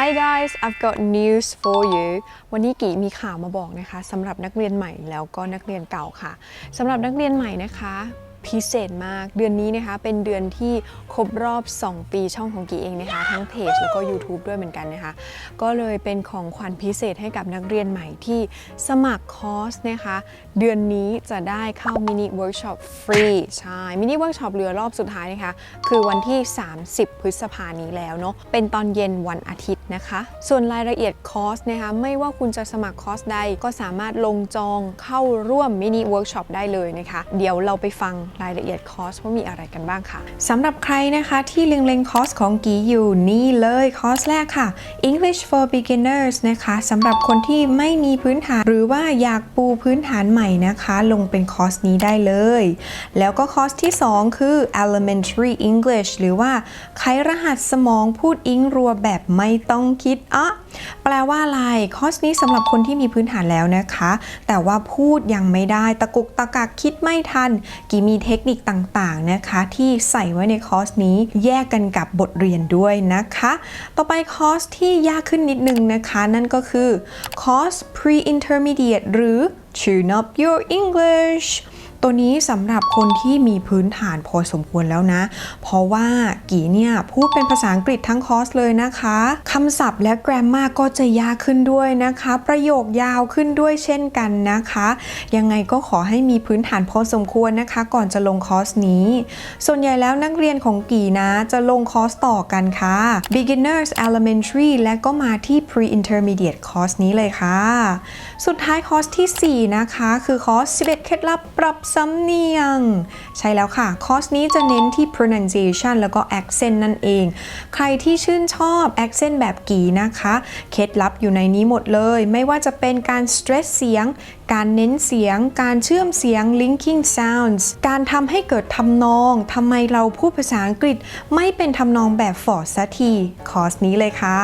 Hi guys I've got news for you วันนี้กีมีข่าวมาบอกนะคะสำหรับนักเรียนใหม่แล้วก็นักเรียนเก่าค่ะสำหรับนักเรียนใหม่นะคะ พิเศษมากเดือนนี้นะคะ เป็นเดือนที่ครบรอบ 2 ปีช่องของกีเองนะคะ ทั้งเพจแล้วก็ YouTube ด้วยเหมือนกันนะคะ ก็เลยเป็นของขวัญพิเศษให้กับนักเรียนใหม่ที่สมัครคอร์สนะคะ เดือนนี้จะได้เข้ามินิเวิร์กช็อปฟรีใช่มินิเวิร์กช็อปเรือรอบสุดท้ายนะคะ คือวันที่ 30 พฤษภานี้แล้วเนาะเป็นตอนเย็นวันอาทิตย์นะคะ ส่วนรายละเอียดคอร์สนะคะไม่ว่าคุณจะสมัครคอร์สใดก็สามารถลงจองเข้าร่วมมินิเวิร์กช็อปได้เลยนะคะ เดี๋ยวเราไปฟังรายละเอียดคอร์สว่ามีอะไรกันบ้างค่ะสำหรับใครนะคะที่เล็งๆคอร์สของกีอยู่นี่เลยคอร์สแรกค่ะ English for Beginners นะคะสำหรับคนที่ไม่มีพื้นฐาน หรือว่าอยากปูพื้นฐานใหม่นะคะ ลงเป็นคอร์สนี้ได้เลย แล้วก็คอร์สที่ 2 คือ Elementary English หรือว่าไขรหัสสมองพูดอิงรัวแบบไม่ต้องคิดอะแปลว่าอะไรคอร์สนี้สำหรับคนที่มีพื้นฐานแล้วนะคะ แต่ว่าพูดยังไม่ได้ตะกุกตะกักคิดไม่ทันกี่มีเทคนิคต่างๆนะคะที่ใส่ไว้ในคอร์สนี้แยกกันกับบทเรียนด้วยนะคะ ต่อไปคอร์สที่ยากขึ้นนิดนึงนะคะ นั่นก็คือคอร์ส pre-intermediate หรือ tune up your English ตัวนี้สำหรับคนที่มีพื้นฐานพอสมควรแล้วนะ เพราะว่ากีเนี่ยพูดเป็นภาษาอังกฤษทั้งคอร์สเลยนะคะคำศัพท์และ grammar ก็จะยากขึ้นด้วยนะคะ ประโยคยาวขึ้นด้วยเช่นกันนะคะ ยังไงก็ขอให้มีพื้นฐานพอสมควรนะคะ ก่อนจะลงคอร์สนี้ ส่วนใหญ่แล้วนักเรียนของกีนะ จะลงคอร์สต่อกันค่ะ beginners elementary และก็มาที่ pre-intermediate คอร์สนี้เลยค่ะ สุดท้ายคอร์สทีสี่ 4 นะคะ คือคอร์ส11 เคล็ดลับปรับสำเนียง ใช่แล้วค่ะ คอร์สนี้จะเน้นที่ pronunciation แล้วก็ accent นั่นเอง ใครที่ชื่นชอบ accent แบบกีนะคะ เคล็ดลับอยู่ในนี้หมดเลย ไม่ว่าจะเป็นการ stress เสียง การเน้นเสียง การเชื่อมเสียง linking sounds การทำให้เกิดทำนองทำไมเราพูดภาษาอังกฤษ ไม่เป็นทำนองแบบฟอร์ดสักที คอร์สนี้เลยค่ะ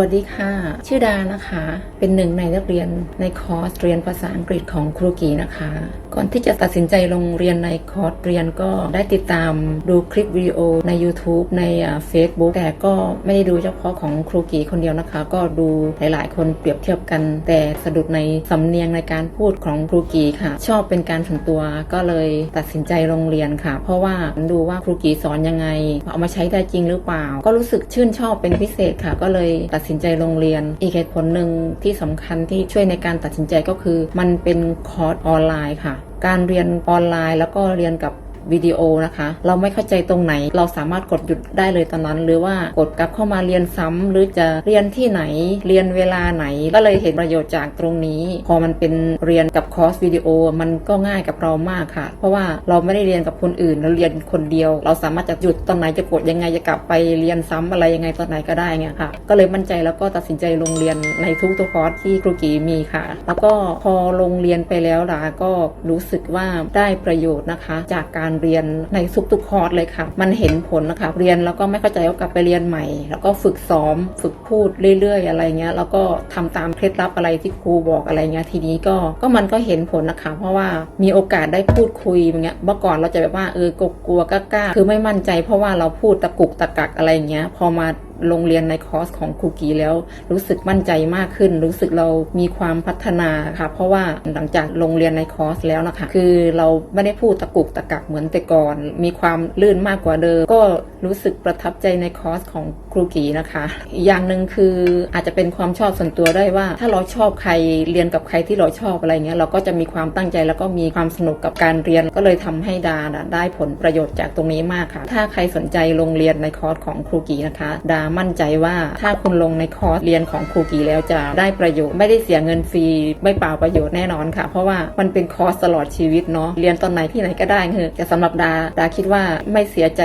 วัสดีค่ะ ชื่อดานะคะ เป็นหนึ่งในนักเรียนในคอร์สเรียนภาษาอังกฤษของครูกีนะคะ ก่อนที่จะตัดสินใจลงเรียนในคอร์สเรียนก็ได้ติดตามดูคลิปวิดีโอใน YouTube ในเฟซบุ๊กแต่ก็ไม่ได้ดูเฉพาะของครูกีคนเดียวนะคะ ก็ดูหลายๆ คนเปรียบเทียบกัน แต่สะดุดในสำเนียงในการพูดของครูกีค่ะ ชอบเป็นการส่วนตัวก็เลยตัดสินใจลงเรียนค่ะ เพราะว่าดูว่าครูกีสอนยังไงเอามาใช้ได้จริงหรือเปล่า ก็รู้สึกชื่นชอบเป็นพิเศษค่ะ ก็เลยตัดสินใจลงเรียน อีกเหตุผลหนึ่งที่สำคัญที่ช่วยในการตัดสินใจก็คือ มันเป็นคอร์สออนไลน์ค่ะ การเรียนออนไลน์แล้วก็เรียนกับ วิดีโอนะคะ เราไม่เข้าใจตรงไหน เราสามารถกดหยุดได้เลยตอนนั้น หรือว่ากดกลับเข้ามาเรียนซ้ำหรือจะเรียนที่ไหน เรียนเวลาไหน ก็เลยเห็นประโยชน์จากตรงนี้ พอมันเป็นเรียนกับคอร์สวิดีโอมันก็ง่ายกับเรามากค่ะ เพราะว่าเราไม่ได้เรียนกับคนอื่นเราเรียนคนเดียว เราสามารถจะหยุดตอนไหนจะกดยังไงจะกลับไปเรียนซ้ำอะไรยังไงตอนไหนก็ได้เงี้ยค่ะ ก็เลยมั่นใจแล้วก็ตัดสินใจลงเรียนในทุกตัวคอร์สที่ครูกีมีค่ะ แล้วก็พอลงเรียนไปแล้วดาก็รู้สึกว่าได้ประโยชน์นะคะ จากการเรียนในทุกๆคอร์สเลยค่ะ มันเห็นผลนะคะ เรียนแล้วก็ไม่เข้าใจก็กลับไปเรียนใหม่ แล้วก็ฝึกซ้อม ฝึกพูดเรื่อยๆ อะไรเงี้ย แล้วก็ทำตามเคล็ดลับอะไรที่ครูบอกอะไรเงี้ย ทีนี้ก็ ก็มันก็เห็นผลนะคะ เพราะว่ามีโอกาสได้พูดคุยอย่างเงี้ย เมื่อก่อนเราจะแบบว่าเออกลัวกล้า คือไม่มั่นใจ เพราะว่าเราพูดตะกุกตะกักอะไรเงี้ย พอมา ลงเรียนในคอร์สของครูกีแล้ว รู้สึกมั่นใจมากขึ้น รู้สึกเรามีความพัฒนาค่ะเพราะว่าหลังจากลงเรียนในคอร์สแล้วนะคะคือเราไม่ได้พูดตะกุกตะกักเหมือนแต่ก่อน มีความลื่นมากกว่าเดิม ก็รู้สึกประทับใจในคอร์สของครูกีนะคะอีกอย่างหนึ่งคืออาจจะเป็นความชอบส่วนตัวได้ว่า ถ้าเราชอบใครเรียนกับใครที่เราชอบอะไรเงี้ยเราก็จะมีความตั้งใจแล้วก็มีความสนุกกับการเรียนก็เลยทำให้ดาได้ผลประโยชน์จากตรงนี้มากค่ะ ถ้าใครสนใจลงเรียนในคอร์สของครูกีนะคะดามั่นใจว่าถ้าคุณลงในคอร์สเรียนของครูกีแล้วจะได้ประโยชน์ ไม่ได้เสียเงินฟรีไม่เปล่าประโยชน์แน่นอนค่ะ เพราะว่ามันเป็นคอร์สตลอดชีวิตเนาะเรียนตอนไหนที่ไหนก็ได้คือแต่สำหรับดาดาคิดว่าไม่เสียใจ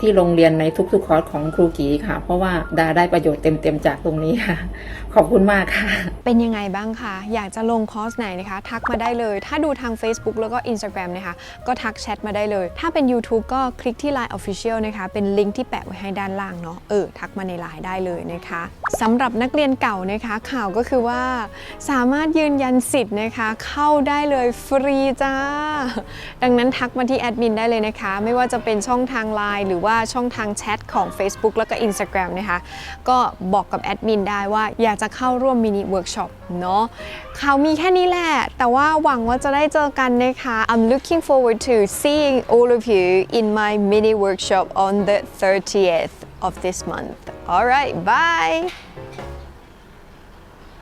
ที่ลงเรียนในทุกๆคอร์สของครูกีค่ะ เพราะว่าดาได้ประโยชน์เต็มๆจากตรงนี้ค่ะ ขอบคุณมากค่ะ เป็นยังไงบ้างคะอยากจะลงคอร์สไหนนะคะ ทักมาได้เลย ถ้าดูทาง Facebook แล้วก็ Instagram นะคะก็ทักแชทมาได้เลย ถ้าเป็น YouTube ก็คลิกที่ Line Official นะคะเป็นลิงก์ที่แปะไว้ให้ด้านล่างเนาะเออทักมามาในไลน์ได้เลยนะคะสำหรับนักเรียนเก่านะคะข่าวก็คือว่าสามารถยืนยันสิทธิ์นะคะเข้าได้เลยฟรีจ้า ดังนั้นทักมาที่แอดมินได้เลยนะคะ ไม่ว่าจะเป็นช่องทางไลน์หรือว่าช่องทางแชทของ Facebook แล้วก็ Instagram นะคะก็บอกกับแอดมินได้ว่าอยากจะเข้าร่วมมินิเวิร์กช็อปเนาะข่าวมีแค่นี้แหละ แต่ว่าหวังว่าจะได้เจอกันนะคะ I'm looking forward to seeing all of you in my mini workshop on the 30th of this month. Alright, bye!